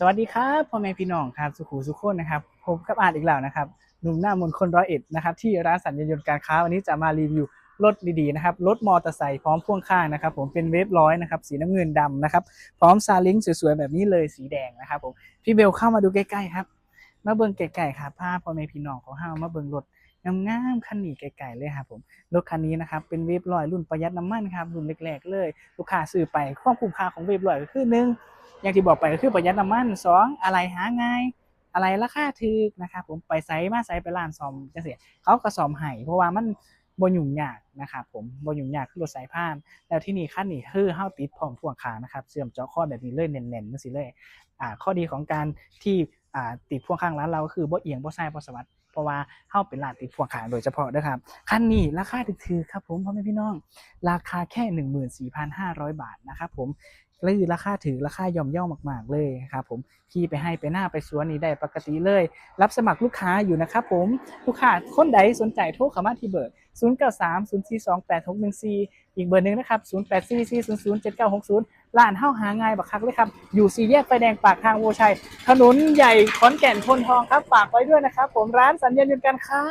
สวัสดีครับพ่อแม่พี่น้องครับสุขุสุขคนนะครับผมกับอาร์ตอีกแล้วนะครับหนุ่มหน้ามนคนร้อยเอ็ดนะครับที่ร้านสัญญายนต์การค้าวันนี้จะมารีวิวรถดีๆนะครับรถมอเตอร์ไซค์พร้อมพ่วงข้างนะครับผมเป็นเวฟร้อยนะครับสีน้ำเงินดำนะครับพร้อมซาเลิงสวยๆแบบนี้เลยสีแดงนะครับผมพี่เบลเข้ามาดูใกล้ๆครับมาเบิ่งไกลๆครับภาพพ่อแม่พี่น้องของเฮามาเบิ่งรถงามๆคันนี้ไกลๆเลยครับผมรถคันนี้นะครับเป็นเวฟร้อยรุ่นประหยัดน้ำมันครับรุ่นแรกๆเลย ลูกค้าซื้อไปความคุ้มค่าของเวฟร้อยก็คือหนึ่ง อย่างที่บอกไปก็คือประหยัดน้ำมันสองอะไรหาง่าย อะไรราคาถูกนะครับผมไปไซมาไซไปร้านซ่อมจะเสียเขาก็ซ่อมให้เพราะว่ามันบ่ยุ่งยากนะครับผมบ่ยุ่งยากคือรถสายพาน แล้วที่นี่ขั้นนี้คือเฮาติดพร้อมพ่วงขางนะครับเสื่อมเจาะข้อแบบนี้เลยเน้นๆนั่นสิเลยอ่าข้อดีของการที่ อ่าติดพ่วงข้างร้านเราก็คือบ่เอียงบ่ซ้ายบ่สวัสดเพราะว่าเฮาเป็นร้านติดพ่วงข้างโดยเฉพาะเด้อครับคันนี้ราคาถูกๆครับผมพ่อแม่พี่น้อง ราคาแค่ 14,500 บาทนะครับผมและคือราคาถือราคาย่อมย่ามมาก ๆ เลยครับผมขี่ไปให้ไปหน้าไปสวนนี่ได้ปกติเลย รับสมัครลูกค้าอยู่นะครับผมลูกค้าคนใดสนใจโทรเข้ามาที่เบอร์ 0 9 3 0 4 2 8 6 1 4 อีกเบอร์หนึ่งนะครับ 0 8 4 4 0 0 7 9 6 0 ร้านเฮ้าหาง่ายบักคักเลยครับ อยู่สี่แยกไฟแดงปากทางโวชัย ถนนใหญ่ขอนแก่นพนทองครับฝากไว้ด้วยนะครับ ผมร้านสัญญาณยนต์การค้า